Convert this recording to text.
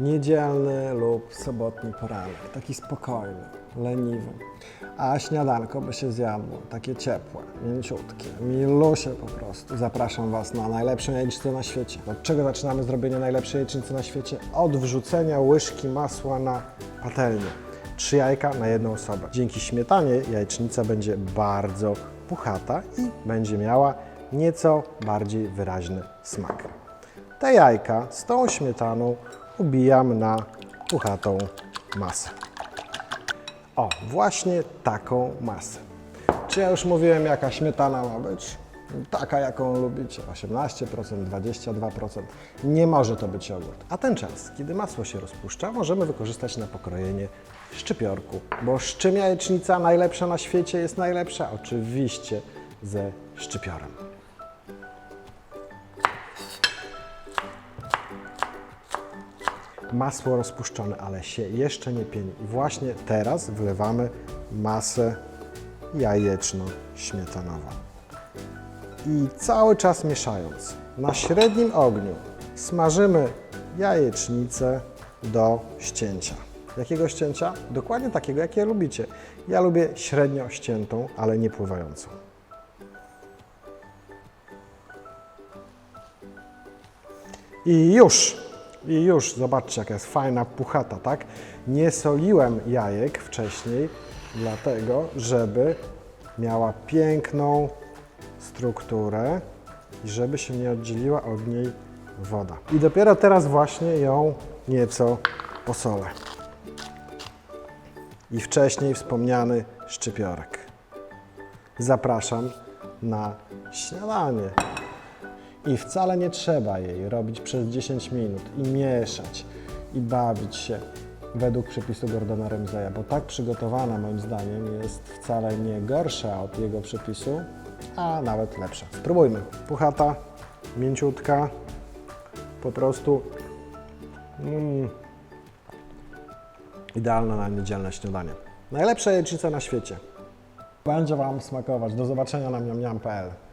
niedzielny lub sobotni poranek, taki spokojny, leniwy. A śniadanko by się zjadło, takie ciepłe, mięciutkie, milusie po prostu. Zapraszam Was na najlepszą jajecznicę na świecie. Od czego zaczynamy zrobienie najlepszej jajecznicy na świecie? Od wrzucenia łyżki masła na patelnię. Trzy jajka na jedną osobę. Dzięki śmietanie jajecznica będzie bardzo puchata i będzie miała nieco bardziej wyraźny smak. Te jajka z tą śmietaną ubijam na puchatą masę. O, właśnie taką masę. Czy ja już mówiłem, jaka śmietana ma być? Taka, jaką lubicie. 18%, 22%. Nie może to być jogurt. A ten czas, kiedy masło się rozpuszcza, możemy wykorzystać na pokrojenie szczypiorku. Bo z czym jajecznica najlepsza na świecie jest najlepsza? Oczywiście ze szczypiorem. Masło rozpuszczone, ale się jeszcze nie pieni. I właśnie teraz wlewamy masę jajeczno-śmietanową. I cały czas mieszając, na średnim ogniu smażymy jajecznicę do ścięcia. Jakiego ścięcia? Dokładnie takiego, jakie lubicie. Ja lubię średnio ściętą, ale nie pływającą. I już, i już, zobaczcie jaka jest fajna puchata, tak? Nie soliłem jajek wcześniej, dlatego, żeby miała piękną strukturę i żeby się nie oddzieliła od niej woda. I dopiero teraz właśnie ją nieco posolę. I wcześniej wspomniany szczypiorek. Zapraszam na śniadanie. I wcale nie trzeba jej robić przez 10 minut i mieszać i bawić się według przepisu Gordona Ramsaya, bo tak przygotowana moim zdaniem jest wcale nie gorsza od jego przepisu, a nawet lepsza. Spróbujmy. Puchata, mięciutka, po prostu mm, idealna na niedzielne śniadanie. Najlepsza jajecznica na świecie. Będzie Wam smakować. Do zobaczenia na miamniam.pl